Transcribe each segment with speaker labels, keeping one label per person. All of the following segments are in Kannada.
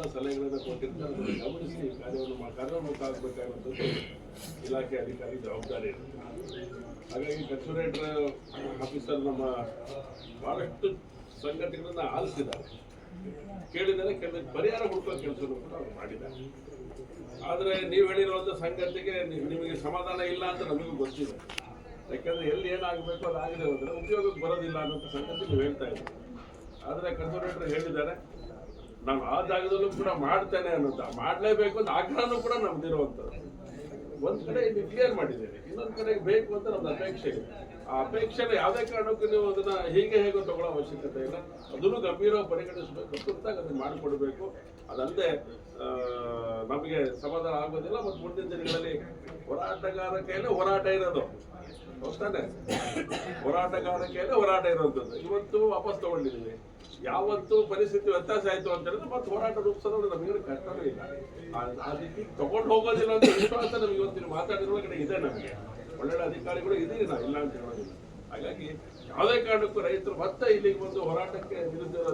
Speaker 1: ಎಲ್ಲ ಸಲಹೆಗಳನ್ನು ಕೊಟ್ಟಿರ್ತಾರೆ. ಗಮನಿಸಿ ಕಾರ್ಯವನ್ನು ಕಾರ್ಯೋನ್ಮುಖ ಆಗಬೇಕಾಗುವಂಥದ್ದು ಇಲಾಖೆ ಅಧಿಕಾರಿ ಜವಾಬ್ದಾರಿ ಹಾಗಾಗಿ ಕನ್ಸುಲೇಟರ್ ಆಫೀಸರ್ ನಮ್ಮ ಬಹಳಷ್ಟು ಸಂಘಟನೆಗಳನ್ನ ಆಲಿಸಿದ್ದಾರೆ. ಕೇಳಿದರೆ ಕೆಲವೊಂದು ಪರಿಹಾರ ಹುಡುಕೋ ಕೆಲಸವನ್ನು ಕೂಡ ಅವರು ಮಾಡಿದ್ದಾರೆ. ಆದರೆ ನೀವು ಹೇಳಿರುವಂಥ ಸಂಗತಿಗೆ ನಿಮಗೆ ಸಮಾಧಾನ ಇಲ್ಲ ಅಂತ ನಮಗೂ ಗೊತ್ತಿದೆ. ಯಾಕಂದರೆ ಎಲ್ಲಿ ಏನಾಗಬೇಕು ಅದಾಗಿದೆ ಉದ್ಯೋಗಕ್ಕೆ ಉಪಯೋಗಕ್ಕೆ ಬರೋದಿಲ್ಲ ಅನ್ನೋಂಥ ಸಂಗತಿ ನೀವು ಹೇಳ್ತಾ ಇದ್ದೀರಿ. ಆದರೆ ಕನ್ಸರ್ವೇಟರ್ ಹೇಳಿದ್ದಾರೆ. ನಾನು ಆ ಜಾಗದಲ್ಲೂ ಕೂಡ ಮಾಡ್ತೇನೆ ಅನ್ನೋದು ಮಾಡಲೇಬೇಕು ಅಂತ ಆಗ್ರಹನೂ ಕೂಡ ನಮ್ದಿರುವಂಥದ್ದು. ಒಂದ್ ಕಡೆ ಇಲ್ಲಿ ಕ್ಲಿಯರ್ ಮಾಡಿದ್ದೇವೆ. ಇನ್ನೊಂದ್ ಕಡೆ ಬೇಕು ಅಂತ ನಮ್ದು ಅಪೇಕ್ಷೆ ಇದೆ. ಆ ಅಪೇಕ್ಷೆನ ಯಾವುದೇ ಕಾರಣಕ್ಕೂ ನೀವು ಅದನ್ನ ಹೀಗೆ ಹೇಗೋ ತಗೊಳ್ಳೋ ಅವಶ್ಯಕತೆ ಇಲ್ಲ. ಅದನ್ನು ಗಂಭೀರವಾಗಿ ಪರಿಗಣಿಸಬೇಕು, ತುರ್ತಾಗಿ ಅದನ್ನ ಮಾಡಿಕೊಡ್ಬೇಕು. ಅದಲ್ಲದೆ ನಮಗೆ ಸಮಾಧಾನ ಆಗೋದಿಲ್ಲ ಮತ್ತು ಮುಂದಿನ ದಿನಗಳಲ್ಲಿ ಹೋರಾಟಗಾರ ಕೈಯಲ್ಲೇ ಹೋರಾಟ ಇರೋದು. ಹೌದಾನೆ ಹೋರಾಟಗಾರ ಕೈಯಲ್ಲೇ ಹೋರಾಟ ಇರೋವಂಥದ್ದು ಇವತ್ತು ವಾಪಸ್ ತಗೊಂಡಿದ್ದೀವಿ. ಯಾವತ್ತು ಪರಿಸ್ಥಿತಿ ವ್ಯತ್ಯಾಸ ಆಯ್ತು ಅಂತ ಹೇಳಿದ್ರೆ ಮತ್ತೆ ಹೋರಾಟ ರೂಪಿಸೋದ್ರೆ ನಮಗೆ ಕಷ್ಟವೇ ಇಲ್ಲ. ಆ- ರೀತಿ ತಗೊಂಡು ಹೋಗೋದಿಲ್ಲ ಅಂತ ವಿಶ್ವಾಸ ನಮಗೆ ಇವತ್ತಿನ ಮಾತಾಡಿರುವ ಕಡೆ ಇದೆ ನಮಗೆ. ಒಳ್ಳೊಳ್ಳೆ ಅಧಿಕಾರಿಗಳು ಇದೀರಿ ನಾವು ಇಲ್ಲ ಅಂತ ಹೇಳೋದಿಲ್ಲ. ಹಾಗಾಗಿ ಯಾವುದೇ ಕಾರಣಕ್ಕೂ ರೈತರು ಮತ್ತೆ ಇಲ್ಲಿಗೆ ಬಂದು ಹೋರಾಟಕ್ಕೆ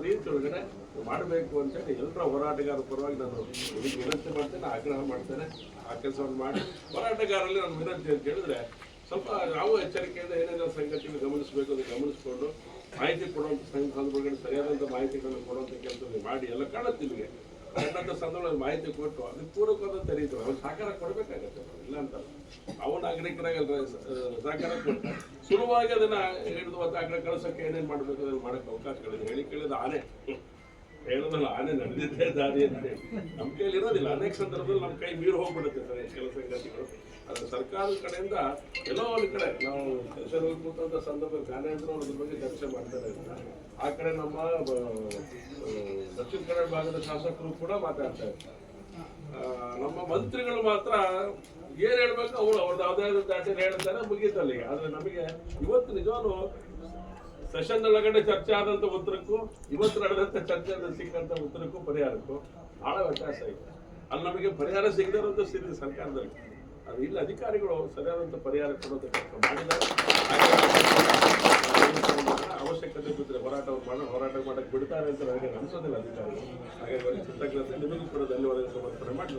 Speaker 1: ರೀತಿ ಒಳಗಡೆ ಮಾಡಬೇಕು ಅಂತೇಳಿ ಎಲ್ಲರ ಹೋರಾಟಗಾರರ ಪರವಾಗಿ ನಾನು ವಿನಂತಿ ಮಾಡ್ತೇನೆ, ಆಗ್ರಹ ಮಾಡ್ತೇನೆ. ಆ ಕೆಲಸವನ್ನು ಮಾಡಿ. ಹೋರಾಟಗಾರರಲ್ಲಿ ನಾನು ವಿನಂತಿ ಅಂತ ಹೇಳಿದ್ರೆ ಸ್ವಲ್ಪ ನಾವು ಎಚ್ಚರಿಕೆಯಿಂದ ಏನೇನೋ ಸಂಗತಿಯನ್ನು ಗಮನಿಸಬೇಕು ಅದನ್ನು ಗಮನಿಸಿಕೊಂಡು ಮಾಹಿತಿ ಕೊಡುವಂಥ ಸಂಘ ಸಂದರ್ಭಗಳಿಗೆ ಸರಿಯಾದಂಥ ಮಾಹಿತಿಗಳನ್ನು ಕೊಡುವಂಥ ಕೆಲಸ ಮಾಡಿ, ಎಲ್ಲ ಕಾಣುತ್ತೆ ನಿಮಗೆ. ಕಂಡಂಥ ಸಂದರ್ಭದಲ್ಲಿ ಮಾಹಿತಿ ಕೊಟ್ಟು ಅದಕ್ಕೆ ಪೂರಕವಾದಂಥ ರೀತಿ ಅವ್ರು ಸಹಕಾರ ಕೊಡಬೇಕಾಗತ್ತೆ ಇಲ್ಲ ಅಂತಲ್ಲ ಅವು ನಾಗರಿಕರಾಗಿ ಸಹಕಾರ ಕೊಟ್ಟು ಸುಲಭವಾಗಿ ಅದನ್ನ ಹಿಡಿದು ಮತ್ತೆ ಆ ಕಡೆ ಕಳಿಸೋಕ್ಕೆ ಏನೇನು ಮಾಡಬೇಕು ಅದನ್ನು ಮಾಡೋಕ್ಕೆ ಅವಕಾಶಗಳಿದೆ. ಹೇಳಿ ಕೇಳಿದ ಆನೆ. ಹೇಳೋದಲ್ಲ, ಆನೆ ನಡೆದಿದ್ದೇ ದಾರಿ ಅಂತ ನಮ್ಮ ಕೈಯಲ್ಲಿ ಇರೋದಿಲ್ಲ. ಅನೇಕ ಸಂದರ್ಭದಲ್ಲಿ ನಮ್ಮ ಕೈ ಮೀರು ಹೋಗ್ಬಿಡುತ್ತೆ ಸರ್ ಕೆಲಸ ಕೆಲ ಸಂಗತಿಗಳು ಸರ್ಕಾರದ ಕಡೆಯಿಂದ ಎಲ್ಲೋ ಒಂದು ಕಡೆ ನಾವು ಸೆಷನ್ ಕೂತಂಥ ಸಂದರ್ಭದಲ್ಲಿ ಜ್ಞಾನೇಂದ್ರ ಅವ್ರ ಬಗ್ಗೆ ಚರ್ಚೆ ಮಾಡ್ತಾರೆ ಆ ಕಡೆ ನಮ್ಮ ದಕ್ಷಿಣ ಕನ್ನಡ ಭಾಗದ ಶಾಸಕರು ಕೂಡ ಮಾತಾಡ್ತಾ ನಮ್ಮ ಮಂತ್ರಿಗಳು ಮಾತ್ರ ಏನ್ ಹೇಳ್ಬೇಕು ಅವ್ರು, ಅವ್ರದ್ದು ಆದಾಯದ ದಾಟಿ ಹೇಳ್ತಾರೆ ಮುಗೀತಲ್ಲಿ ಆದ್ರೆ ನಮಗೆ ಇವತ್ತು ನಿಜವಾಗ್ಲು ಸೆಷನ್ ಒಳಗಡೆ ಚರ್ಚೆ ಆದಂತ ಉತ್ತರಕ್ಕೂ, ಇವತ್ತು ನಡೆದಂತ ಚರ್ಚೆ ಸಿಕ್ಕಂತ ಉತ್ತರಕ್ಕೂ ಪರಿಹಾರಕ್ಕೂ ಬಹಳ ವ್ಯತ್ಯಾಸ ಇದೆ. ಅಲ್ಲಿ ನಮಗೆ ಪರಿಹಾರ ಸಿಗದಿರೋಂಥ ಸ್ಥಿತಿ ಸರ್ಕಾರದಲ್ಲಿ. ಅದು ಇಲ್ಲಿ, ಅಧಿಕಾರಿಗಳು ಸರಿಯಾದಂತ ಪರಿಹಾರ ಕೊಡೋದು ಮಾಡಿದ್ದಾರೆ ಅವಶ್ಯಕತೆ ಬಿದ್ದರೆ ಹೋರಾಟ ಮಾಡೋ, ಹೋರಾಟ ಮಾಡಕ್ಕೆ ಬಿಡ್ತಾರೆ ಅಂತ ನನಗೆ ಅನಿಸೋದಿಲ್ಲ ಅಧಿಕಾರಿಗಳು. ಹಾಗಾಗಿ ಕೃತಜ್ಞತೆ ನಿಮಗೂ ಕೂಡ ಧನ್ಯವಾದ ಸಮರ್ಪಣೆ ಮಾಡಿ